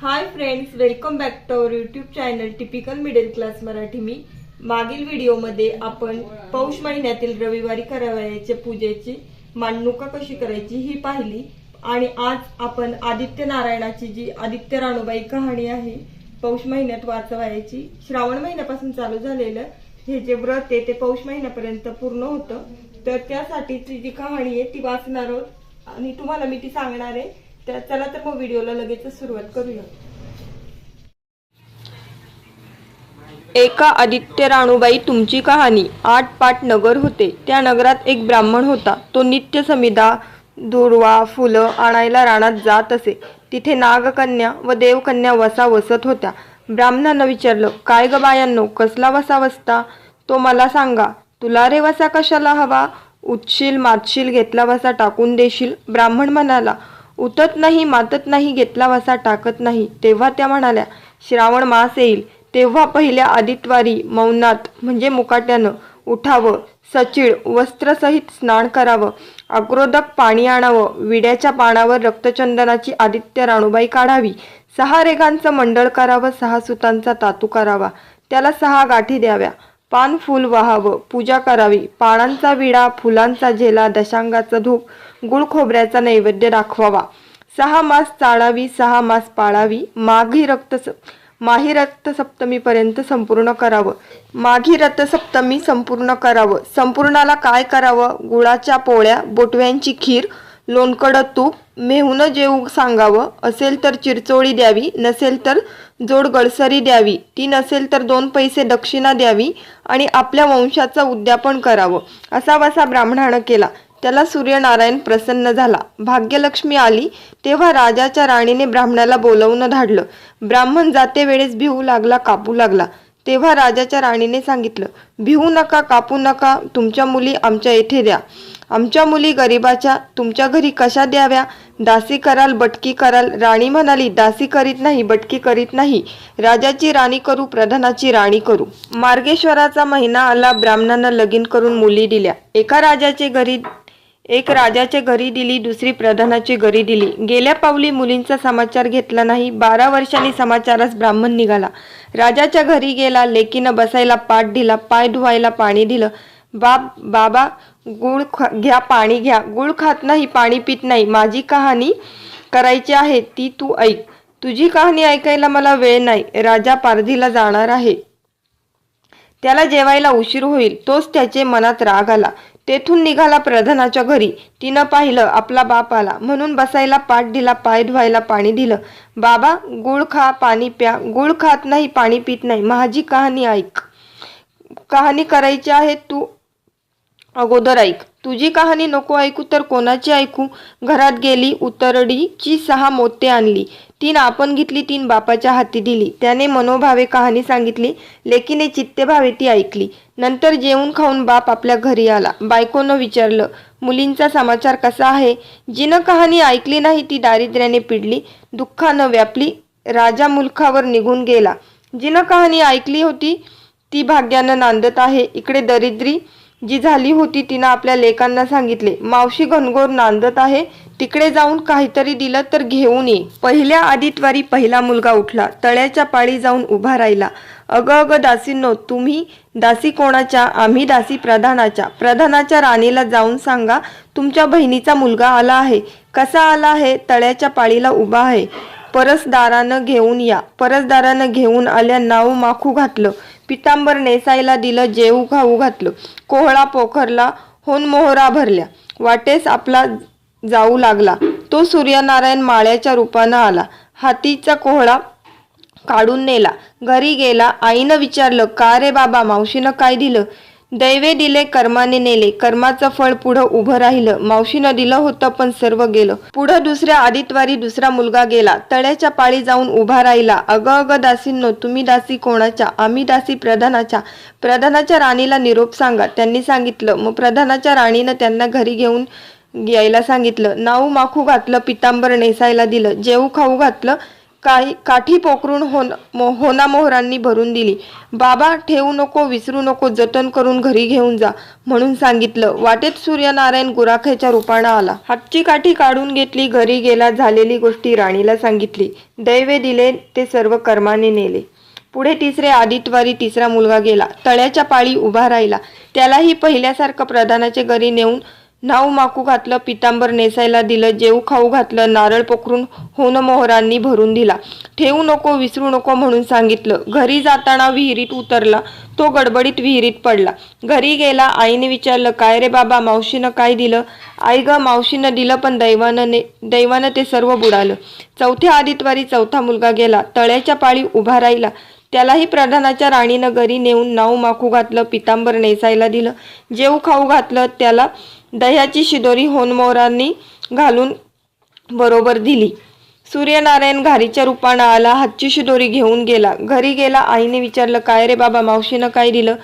Hi friends welcome back to our YouTube channel typical middle class Marathi मी मागील व्हिडिओमध्ये आपण पौष महिन्यातील रविवारी करावयाच्या पूजेची मांडणुका कशी करायची ही पाहिली. आणि आज आपण आदित्य नारायणाची जी आदित्य राणूबाई कहाणी आहे पौष महिन्यात वाचवायची. श्रावण महिन्यापासून चालू झालेलं हे जे व्रत आहे ते पौष महिन्यापर्यंत पूर्ण होतं. तर त्यासाठीची जी कहाणी आहे ती वाचणार आहोत. आणि तुम्हाला मी ती सांगणार आहे. तर चला तर मग व्हिडिओला लगेच सुरुवात करूया. एका आदित्य राणूबाई तुमची कहाणी आठ पाट नगर होते. त्या नगरात एक ब्राह्मण होता. तो नित्य समिधा दुर्वा फुलं आणायला रानात जात असे. तिथे नागकन्या व देवकन्या वसा वसत होत्या. ब्राह्मणानं विचारलं काय ग बायांनो कसला वसा वसता? तो मला सांगा. तुला रे वसा कशाला हवा? उठशील मातशील घेतला वसा टाकून देशील? ब्राह्मण म्हणाला उतत नाही मातत नाही घेतला वसा टाकत नाही. तेव्हा त्या म्हणाल्या श्रावण मास येईल. तेव्हा पहिल्या आदितवारी मौनात म्हणजे मुकाट्यानं उठावं सचिळ वस्त्रसहित स्नान करावं अग्रोदक पाणी आणावं विड्याच्या पानावर रक्तचंदनाची आदित्य राणूबाई काढावी सहा रेगांचं मंडळ करावं सहा सुतांचा तातू करावा त्याला सहा गाठी द्याव्या. पान फूल वाहावं पूजा करावी. पानांचा विडा फुलांचा झेला दशांगाचं धूप गुळ खोबऱ्याचा नैवेद्य दाखवावा. सहा मास चाळावी सहा मास पाळावी माघी रक्त माही रक्तसप्तमीपर्यंत संपूर्ण करावं. माघी रथसप्तमी संपूर्ण करावं. संपूर्णाला काय करावं? गुळाच्या पोळ्या बोटव्यांची खीर लोणकडं तूप मेहून जेऊ सांगावं. असेल तर चिरचोळी द्यावी नसेल तर जोड गळसरी द्यावी. ती नसेल तर दोन पैसे दक्षिणा द्यावी आणि आपल्या वंशाचं उद्यापन करावं. असा वसा ब्राह्मणानं केला. त्याला सूर्यनारायण प्रसन्न झाला. भाग्यलक्ष्मी आली तेव्हा राजाच्या राणीने ब्राह्मणाला बोलवून धाडलं. ब्राह्मण जाते वेळेस भिवू लागला कापू लागला. तेव्हा राजाच्या राणीने सांगितलं भिवू नका कापू नका तुमच्या मुली आमच्या येथे द्या. आमच्या मुली गरिबाच्या तुमच्या घरी कशा द्याव्या? दासी कराल बटकी कराल. राणी म्हणाली दासी करीत नाही बटकी करीत नाही. राजाची राणी करू प्रधानाची राणी करू. मार्गेश्वराचा महिना आला ब्राह्मणांना लगीन करून मुली दिल्या. एका राजाचे घरी एक राजाच्या घरी दिली दुसरी प्रधानाची घरी दिली. गेल्या पावली मुलींचा समाचार घेतला नाही. बारा वर्षांनी समाचारास ब्राह्मण निघाला. राजाच्या घरी गेला लेकीनं बसायला पाठ दिला पाय धुवायला पाणी दिलं. बाप बाबा गुळ घ्या पाणी घ्या. गुळ खात नाही पाणी पित नाही. माझी कहाणी करायची आहे ती तू ऐक. तुझी कहाणी ऐकायला मला वेळ नाही. राजा पारधीला जाणार आहे. त्याला जेवायला उशीर होईल. तोच त्याचे मनात राग आला. तेथून निघाला प्रधानाच्या घरी. तिनं पाहिलं आपला बाप आला. म्हणून बसायला पाठ दिला पाय धुवायला पाणी दिलं. बाबा गुळ खा पाणी प्या. गुळ खात नाही पाणी पित नाही. माझी कहाणी ऐक. कहाणी करायची आहे तू अगोदर ऐक. तुझी कहाणी नको ऐकू तर कोणाची ऐकू? घरात गेली उतरडीची सहा मोते आणली. तीन आपण घेतली तीन बापाच्या हाती दिली. त्याने मनोभावे कहाणी सांगितली लेकीने चित्तेभावे ती ऐकली. नंतर जेवून खाऊन बाप आपल्या घरी आला. बायकोनं विचारलं मुलींचा समाचार कसा आहे? जिनं कहाणी ऐकली नाही ती दारिद्र्याने पिडली दुःखानं व्यापली राजा मुलखावर निघून गेला. जिनं कहाणी ऐकली होती ती भाग्यानं नांदत आहे. इकडे दरिद्री जी झाली होती तिनं आपल्या लेकांना सांगितले मावशी घनघोर नांदत आहे तिकडे जाऊन काहीतरी दिलं तर घेऊन ये. पहिल्या आदितवारी पहिला मुलगा उठला तळ्याच्या पाळी जाऊन उभा राहिला. अगं अगं दासींनो तुम्ही दासी कोणाच्या आम्ही दासी प्रधानाच्या. प्रधानाच्या राणीला जाऊन सांगा तुमच्या बहिणीचा मुलगा आला आहे. कसा आला आहे? तळ्याच्या पाळीला उभा आहे. परसदारानं घेऊन या. परसदारानं घेऊन आल्या नाव माखू घातलं. पितांबर नेसायला दिलं जेऊ खाऊ घातलं. कोहळा पोखरला होन मोहरा भरल्या. वाटेस आपला जाऊ लागला. तो सूर्यनारायण माळ्याच्या रूपानं आला. हातीचा कोहळा काढून नेला. घरी गेला. आईनं विचारलं का रे बाबा मावशीनं काय दिलं? दैवे दिले कर्माने नेले. कर्माचं फळ पुढं उभं राहिलं. मावशीनं दिलं होतं पण सर्व गेलं. पुढं दुसऱ्या आदितवारी दुसरा मुलगा गेला. तळ्याच्या पाळी जाऊन उभा राहिला. अगं अगं दासींनो तुम्ही दासी कोणाच्या? आम्ही दासी प्रधानाच्या. प्रधानाच्या राणीला निरोप सांगा. त्यांनी सांगितलं. मग प्रधानाच्या राणीनं त्यांना घरी घेऊन यायला सांगितलं. नाऊ माखू घातलं पितांबर नेसायला दिलं. जेऊ खाऊ घातलं काही काठी पोखरून होन मो- होना मोहरांनी भरून दिली. बाबा ठेवू नको विसरू नको जतन करून घरी घेऊन जा म्हणून सांगितलं. वाटेत सूर्यनारायण गुराख्याच्या रूपानं आला. हातची काठी काढून घेतली घरी गेला झालेली गोष्टी राणीला सांगितली. दैवे दिले ते सर्व कर्माने नेले. पुढे तिसरे आदितवारी तिसरा मुलगा गेला. तळ्याच्या पाळी उभा राहिला. त्यालाही पहिल्यासारखं प्रधानाच्या घरी नेऊन नाव माकू घातलं पितांबर नेसायला दिलं जेऊ खाऊ घातलं नारळ पोखरून होन मोहरांनी भरून दिला. ठेवू नको विसरू नको म्हणून सांगितलं. घरी जाताना विहिरीत उतरला. तो गडबडीत विहिरीत पडला. घरी गेला आईने विचारलं काय रे बाबा मावशीनं काय दिलं? आई ग मावशीनं दिलं पण दैवानं ने दैवानं ते सर्व बुडालं. चौथ्या आदितवारी चौथा मुलगा गेला. तळ्याच्या पाळी उभा राहिला. त्यालाही प्रधानाच्या राणीनं घरी नेऊन नाव माखू घातलं पितांबर नेसायला दिलं. जेऊ खाऊ घातलं त्याला दह्याची शिदोरी होनमोरांनी घालून बरोबर दिली. सूर्यनारायण घारीच्या रूपानं आला हातची शिदोरी घेऊन गेला. घरी गेला आईने विचारलं काय रे बाबा मावशीनं काय दिलं?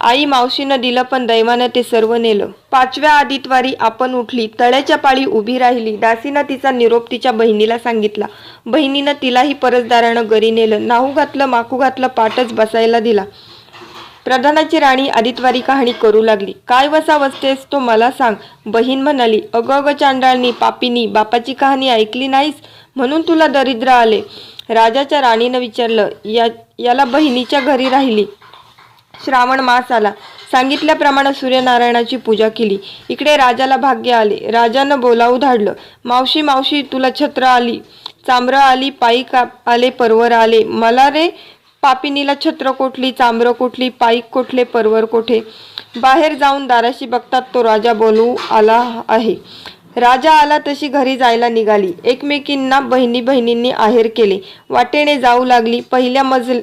आई मावशीनं दिलं पण दैवानं ते सर्व नेलं. पाचव्या आदितवारी आपण उठली तळ्याच्या पाळी उभी राहिली. दासीनं तिचा निरोप तिच्या बहिणीला सांगितला. बहिणीनं तिलाही परसदारानं घरी नेलं. नाहू घातलं माकू घातलं पाटच बसायला दिला. प्रधानाची राणी आदितवारी कहाणी करू लागली. काय वसा वसतेस तो मला सांग. बहीण म्हणाली अगं अगं चांडाळनी पापिनी बापाची कहाणी ऐकली नाहीस? म्हणून तुला दरिद्र आले. राजाच्या राणीनं विचारलं या याला बहिणीच्या घरी राहिली. श्रावण मास आला. सांगितल्याप्रमाणे सूर्यनारायणाची पूजा केली. इकडे राजाला भाग्य आले. राजानं बोलावू धाडलं मावशी मावशी तुला छत्र आली. चांबरं आली पायी का आले परवर आले. मला रे पापिनीला छत्र कोठली चांबरं कोठली पाईक कोठले परवर कोठे बाहेर जाऊन दाराशी बघतात तो राजा बोलू आला आहे. राजा आला तशी घरी जायला निघाली. एकमेकींना बहिणी बहिणींनी आहेर केले. वाटेने जाऊ लागली. पहिल्या मजल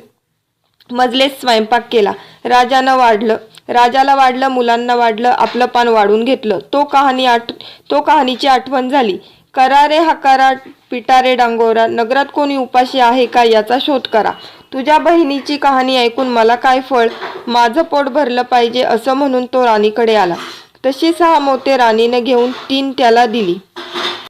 मजलेत स्वयंपाक केला. राजानं वाढलं. राजाला वाढलं मुलांना वाढलं आपलं पान वाढून घेतलं. तो कहाणी आठ तो कहाणीची आठवण झाली. करारे हकारा पिटारे डांगोरा नगरात कोणी उपाशी आहे का याचा शोध करा. तुझ्या बहिणीची कहाणी ऐकून मला काय फळ? माझं पोट भरलं पाहिजे असं म्हणून तो राणीकडे आला. तशी सहा मोते राणीनं घेऊन तीन त्याला दिली.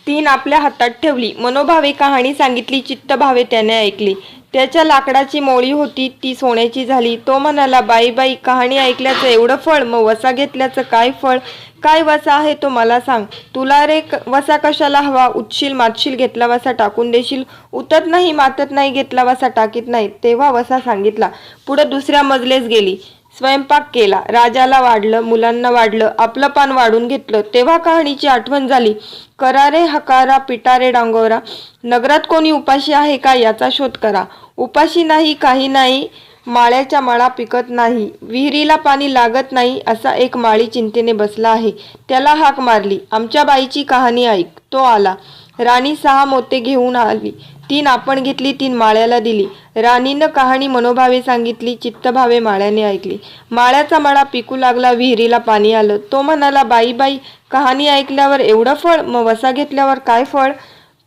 तीन आपल्या हातात ठेवली. मनोभावे कहाणी सांगितली चित्तभावे त्याने ऐकली. त्याच्या लाकडाची मोळी होती ती सोन्याची झाली. तो म्हणाला बाई बाई कहाणी ऐकल्याचं एवढं फळ मग वसा घेतल्याचं काय फळ? काय वसा आहे तो मला सांग. तुला रे क- वसा कशाला हवा? उठशील मातशील घेतला वसा टाकून देशील? उतत नाही मातत नाही घेतला वसा टाकीत नाही. तेव्हा वसा सांगितला. पुढं दुसऱ्या मजलेस गेली. स्वयंपाक केला. राजाला वाढलं मुलांना वाढलं आपलं पान वाढून घेतलं. तेव्हा कहाणीची आठवण झाली. करारे हकारा पिटारे डांगोरा. नगरात कोणी उपाशी आहे का याचा शोध करा. उपाशी नाही काही नाही. माळ्याच्या माळा पिकत नाही. विहिरीला पाणी लागत नाही असा एक माळी चिंतेने बसला आहे. त्याला हाक मारली. आमच्या बाईची कहाणी ऐक. तो आला. राणी सहा मोते घेऊन आली. तीन आपण घेतली तीन माळ्याला दिली. राणीनं कहाणी मनोभावे सांगितली चित्तभावे माळ्याने ऐकली. माळ्याचा मळा पिकू लागला विहिरीला पाणी आलं. तो म्हणाला बाई बाई कहाणी ऐकल्यावर एवढं फळ? मग वसा घेतल्यावर काय फळ?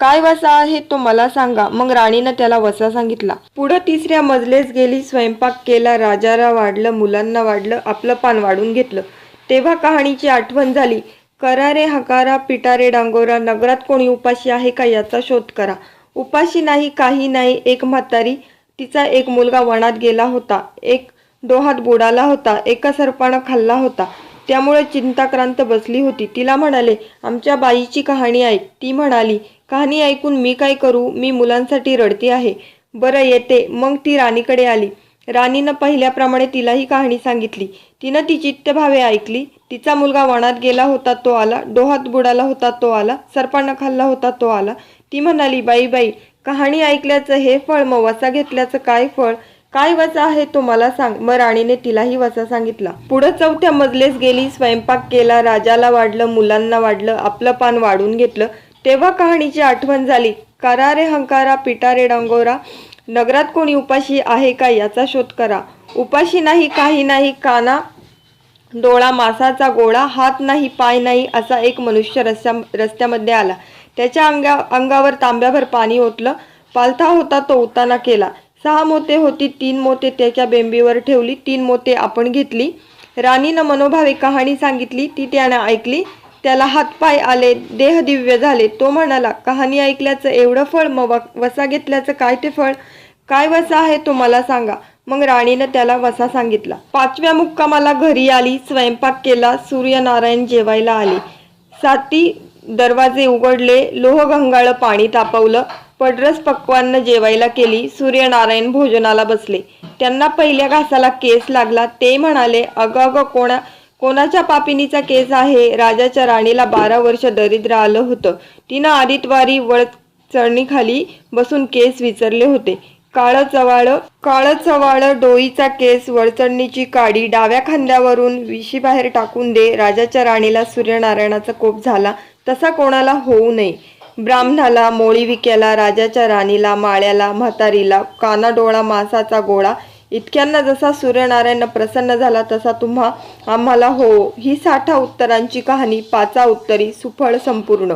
काय वसा आहे तो मला सांगा. मग राणीनं त्याला वसा सांगितला. पुढं तिसऱ्या मजलेस गेली स्वयंपाक केला राजाला वाढलं मुलांना वाढलं आपलं पान वाढून घेतलं. तेव्हा कहाणीची आठवण झाली करारे हकारा पिटारे डांगोरा नगरात कोणी उपाशी आहे का याचा शोध करा. उपाशी नाही काही नाही एक म्हातारी. तिचा एक मुलगा वनात गेला होता. एक डोहात बुडाला होता. एका सर्पानं खाल्ला होता. त्यामुळे चिंताक्रांत बसली होती. तिला म्हणाले आमच्या बाईची कहाणी ऐक. ती म्हणाली कहाणी ऐकून मी काय करू? मी मुलांसाठी रडती आहे. बरं येते. मग ती राणीकडे आली. राणीनं पहिल्याप्रमाणे तिलाही कहाणी सांगितली. तिनं ती चित्तभावे ऐकली. तिचा मुलगा वनात गेला होता तो आला. डोहात बुडाला होता तो आला. सर्पानं खाल्ला होता तो आला. ती म्हणाली बाई बाई कहाणी ऐकल्याचं हे फळ मग वसा घेतल्याचं काय फळ? काय वसा आहे तो मला सांग. मग राणीने तिलाही वसा सांगितला. पुढं चौथ्या मजलेस गेली स्वयंपाक केला राजाला वाढलं मुलांना वाढलं आपलं पान वाढून घेतलं. तेव्हा कहाणीची आठवण झाली करारे हंकारा पिटारे डांगोरा नगरात कोणी उपाशी आहे का याचा शोध करा. उपाशी नाही काही नाही काना डोळा मासाचा गोळा हात नाही पाय नाही असा एक मनुष्य रस्त्या रस्त्यामध्ये आला. त्याच्या अंगा अंगावर तांब्याभर पाणी ओतलं. पालथा होता तो उताना केला. सहा मोते होती तीन मोते त्याच्या बेंबीवर ठेवली तीन मोते आपण घेतली. राणीनं मनोभावे कहाणी सांगितली ती त्यानं ऐकली. त्याला हातपाय आले देह दिव्य झाले. तो म्हणाला कहाणी ऐकल्याचं एवढं फळ मग वसा घेतल्याचं काय ते फळ? काय वसा आहे तो मला सांगा. मग राणीनं त्याला वसा सांगितला. पाचव्या मुक्कामाला घरी आली स्वयंपाक केला सूर्यनारायण जेवायला आले. साती दरवाजे उघडले लोहगंगाळ पाणी तापवलं पडरस पक्वान्न जेवायला केली सूर्यनारायण भोजनाला बसले. त्यांना पहिल्या घासाला केस लागला. ते म्हणाले अगं अगं कोणा कोणाच्या पापिनीचा केस आहे? राजाच्या राणीला बारा वर्ष दरिद्र आलं होतं. तिनं आदितवारी वळचढणीखाली बसून केस विचारले होते. काळं चवाळ काळं चवाळ डोईचा केस वळचणीची काडी डाव्या खांद्यावरून विशी बाहेर टाकून दे. राजाच्या राणीला सूर्यनारायणाचा कोप झाला. तसा कोणाला होऊ नये. ब्राह्मणाला मोळीविक्याला राजाच्या राणीला माळ्याला म्हातारीला कानाडोळा मासाचा गोळा इतक्यांना जसा सूर्यनारायण प्रसन्न झाला तसा तुम्हा आम्हाला हो. ही साठा उत्तरांची कहाणी पाचा उत्तरी सुफळ संपूर्ण.